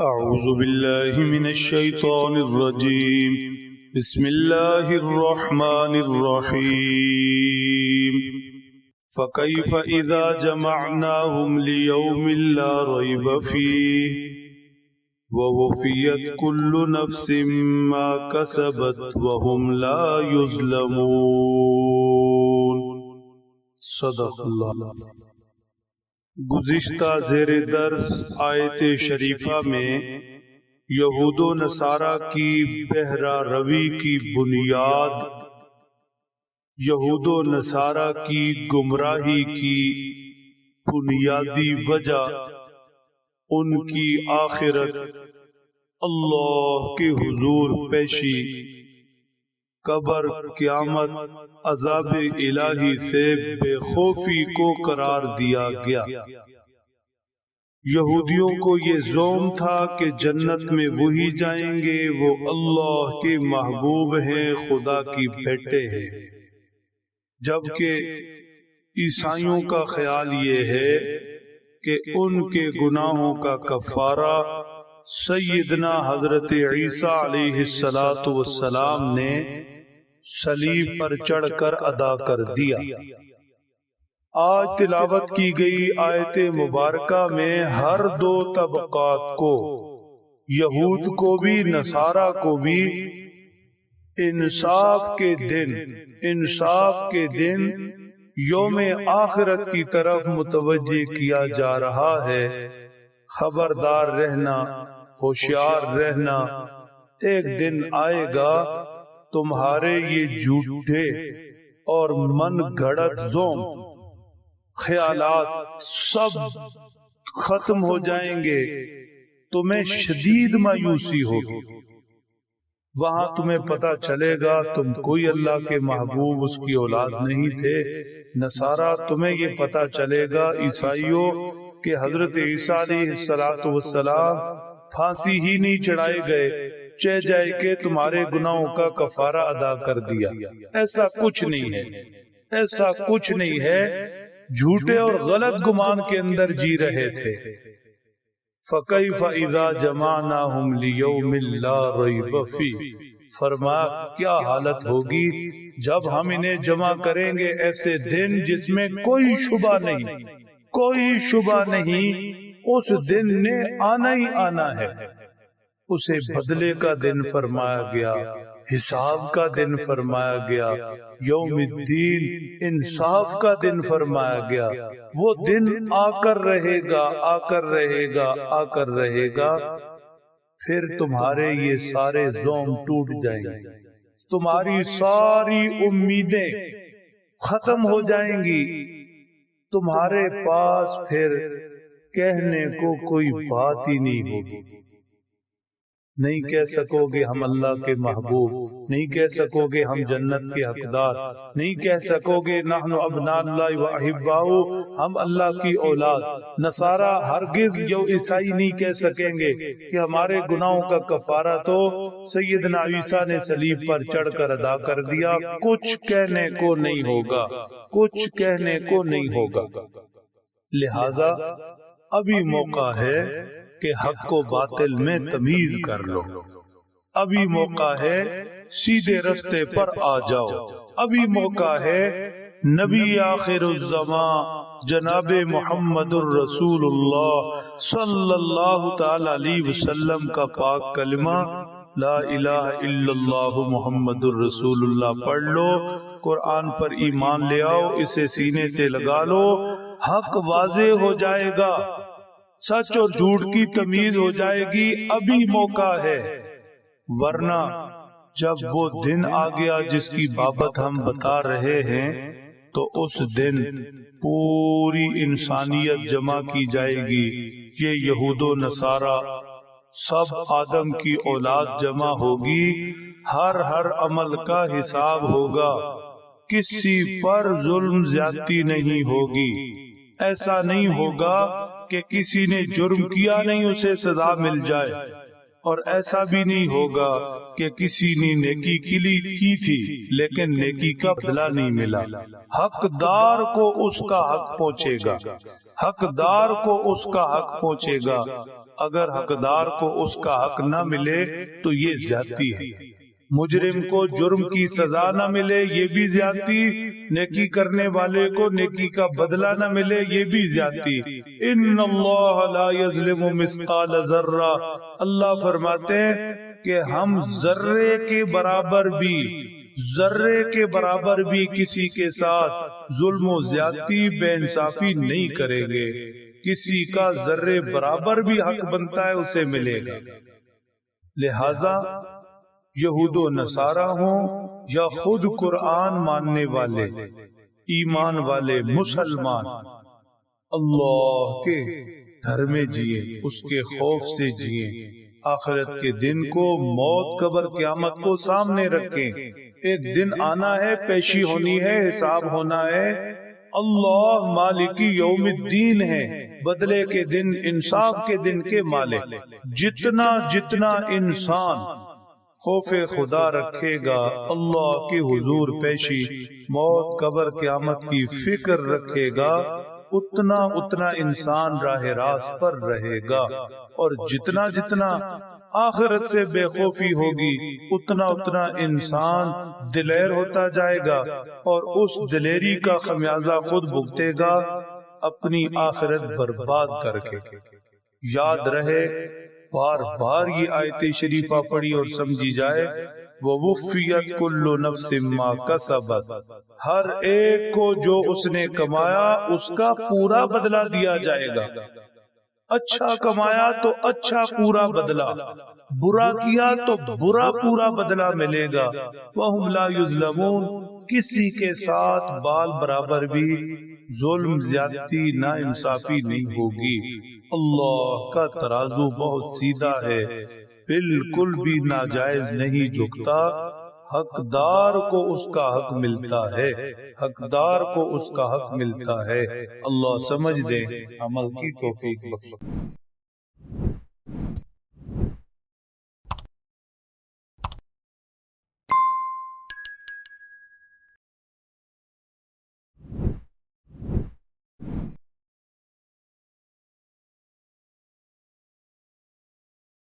أعوذ بالله من الشيطان الرجيم. بسم الله الرحمن الرحيم. فكيف إذا جمعناهم ليوم لا ريب فيه؟ ووفيت كل نفس ما كسبت وهم لا يظلمون. صدق الله العظيم. گزشتہ زیر درس آیت شریفہ میں یہود و نصارہ کی بہرا روی کی بنیاد، یہود و نصارہ کی گمراہی کی بنیادی وجہ، ان کی آخرت اللہ کے حضور پیشی۔ قبر، قیامت، عذاب الہی سے بے خوفی کو قرار دیا گیا۔ یہودیوں کو یہ زوم تھا کہ جنت میں وہی جائیں گے، وہ اللہ کے محبوب ہیں، خدا کی بیٹے ہیں۔ جبکہ عیسائیوں کا خیال یہ ہے کہ ان کے گناہوں کا کفارہ سیدنا حضرت عیسیٰ علیہ السلام نے سلیب پر چڑھ کر ادا کر دیا۔ آج تلاوت کی گئی آیت مبارکہ میں ہر دو طبقات کو، یہود کو بھی، نصارہ کو بھی انصاف کے دن، انصاف کے دن یوم آخرت کی طرف متوجہ کیا جا رہا ہے۔ خبردار رہنا، ہوشیار رہنا، ایک دن آئے گا تمہارے یہ جھوٹے اور من گھڑت زوم، خیالات سب ختم ہو جائیں گے، تمہیں شدید مایوسی ہوگی۔ وہاں تمہیں پتا چلے گا، تم کوئی اللہ کے محبوب، اس کی اولاد نہیں تھے۔ نصارہ، تمہیں یہ پتا چلے گا، عیسائیوں کہ حضرت عیسیٰ علیہ السلام پھانسی ہی نہیں چڑھائے گئے۔ چہ جائے کہ تمہارے گناہوں کا کفارہ ادا کر دیا۔ ایسا کچھ نہیں ہے۔ ایسا کچھ نہیں ہے۔ جھوٹے اور غلط گمان کے اندر جی رہے تھے۔ فَقَيْفَ إِذَا جَمَعْنَاهُمْ لِيَوْمِ رَيْبَ فِي فرما، کیا حالت ہوگی؟ جب ہم انہیں جمع کریں گے ایسے دن جس میں کوئی شبہ نہیں، کوئی شبہ نہیں، اس دن نے آنا ہی آنا ہے۔ اسے بدلے کا دن فرمایا گیا حساب کا دن فرمایا گیا یوم الدین انصاف کا دن فرمایا گیا وہ دن آ کر رہے گا آ کر رہے گا آ کر رہے گا۔ پھر تمہارے یہ سارے زوم ٹوٹ جائیں گے۔ تمہاری ساری امیدیں ختم ہو جائیں گی۔ تمہارے پاس پھر کہنے کو کوئی بات ہی نہیں ہوگی۔ نہیں کہہ سکو گے ہم اللہ کے محبوب۔ نہیں کہہ سکو گے ہم جنت کے حقدار۔ نہیں کہہ سکو گے نحن ابنا اللہ و احباؤ ہم اللہ کی اولاد۔ نصارہ ہرگز یو عیسائی نہیں کہہ سکیں گے کہ ہمارے گناہوں کا کفارہ تو سیدنا عیسیٰ نے سلیب پر چڑھ کر ادا کر دیا۔ کچھ کہنے کو نہیں ہوگا۔ کچھ کہنے کو نہیں ہوگا۔ لہذا ابھی موقع ہے کہ حق کو باطل میں تمیز کر لو۔ ابھی موقع ہے سیدھے رستے پر آ جاؤ۔ ابھی موقع ہے نبی آخر الزمان جناب محمد الرسول اللہ صلی اللہ تعالی علیہ وسلم کا پاک کلمہ لا الہ الا اللہ محمد الرسول اللہ پڑھ لو قرآن پر ایمان لے آؤ اسے سینے سے لگا لو حق واضح ہو جائے گا سچ اور جھوٹ کی تمیز ہو جائے گی ابھی موقع ہے ورنہ جب وہ دن آ گیا جس کی بابت ہم بتا رہے ہیں تو اس دن پوری انسانیت جمع کی جائے گی یہ یہود و نصارہ سب آدم کی اولاد جمع ہوگی، ہر ہر عمل کا حساب ہوگا۔ کسی پر ظلم زیادتی نہیں ہوگی۔ ایسا نہیں ہوگا کہ کسی نے جرم کیا، نہیں اسے سزا مل جائے۔ اور ایسا بھی نہیں ہوگا کہ کسی نے نیکی کلی کی تھی، لیکن نیکی کا بدلہ نہیں ملا۔ حقدار کو اس کا حق پہنچے گا۔ حقدار کو اس کا حق پہنچے گا۔ اگر حقدار کو اس کا حق نہ ملے تو یہ زیادتی ہے۔ مجرم کو جرم کی سزا نہ ملے یہ بھی زیادتی۔ نیکی کرنے والے کو نیکی کا بدلہ نہ ملے یہ بھی زیادتی۔ ان اللہ لا یظلم مثقال ذرہ۔ اللہ فرماتے ہیں کہ ہم ذرے کے برابر بھی ذرے کے برابر بھی کسی کے ساتھ ظلم و زیادتی بے انصافی نہیں کریں گے۔ کسی کا ذرے برابر بھی حق بنتا ہے اسے ملے گا۔ لہذا یہود و نصارہ ہوں یا خود قرآن ماننے والے ایمان والے مسلمان۔ اللہ کے گھر میں جیے اس کے خوف سے جیے آخرت کے دن کو موت قبر قیامت کو سامنے رکھیں۔ ایک دن آنا ہے پیشی ہونی ہے حساب ہونا ہے۔ اللہ مالکی یوم الدین ہے بدلے کے دن انصاف کے دن کے مالک۔ جتنا جتنا انسان خوف خدا رکھے گا، اللہ کی حضور پیشی، موت قبر قیامت کی فکر رکھے گا، اتنا اتنا انسان راہ راست پر رہے گا۔ اور جتنا جتنا آخرت سے بے خوفی ہوگی، اتنا اتنا انسان دلیر ہوتا جائے گا۔ اور اس دلیری کا خمیازہ خود بھگتے گا، اپنی آخرت برباد کر کے۔ یاد رہے بار بار یہ آیت شریفہ پڑھی اور سمجھی جائے وہ وفیت کل نفس ما کسبت ہر ایک کو جو اس نے کمایا، اس کا پورا بدلہ دیا جائے گا۔ اچھا کمایا تو اچھا پورا بدلہ، برا کیا تو برا پورا بدلہ ملے گا۔ وَهُمْ لَا يُظْلَمُونَ، کسی کے ساتھ بال برابر بھی ظلم زیادتی نا انصافی نہیں ہوگی۔ اللہ کا ترازو بہت سیدھا ہے۔ بالکل بھی ناجائز نہیں جھکتا۔ حقدار کو اس کا حق ملتا ہے۔ حقدار کو اس کا حق ملتا ہے۔ اللہ سمجھ دے عمل کی توفیق بخش